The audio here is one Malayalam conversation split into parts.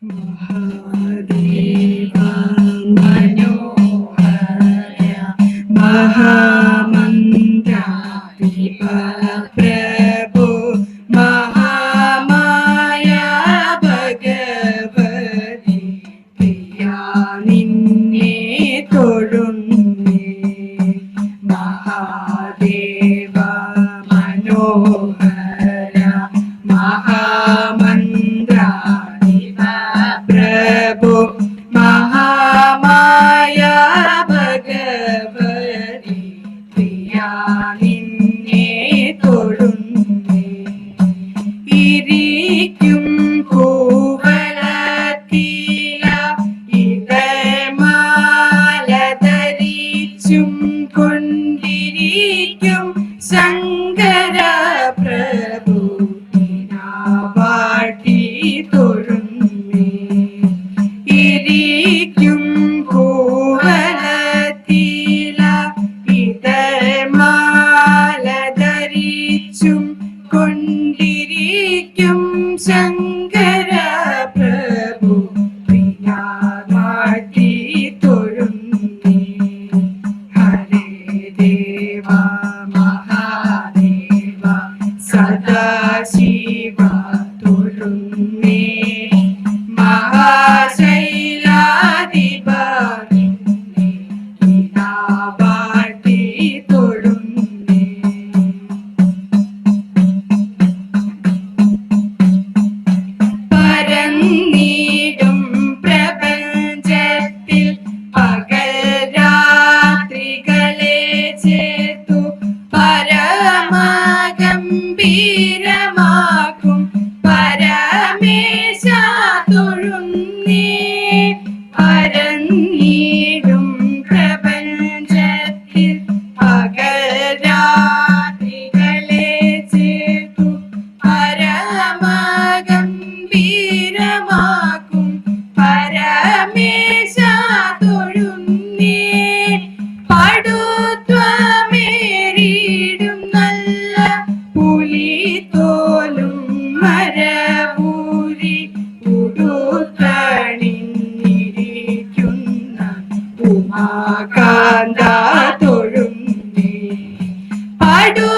Mahadevan Manohara പ്രഭു മഹാമായ ഭഗവതി നിന്നെ തൊഴുന്നേ. ഇരിക്കും കൂവലത്തില കൊണ്ടിരിക്കും സംഘ 江。തൊഴുന്നേ. പടൂ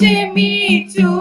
me to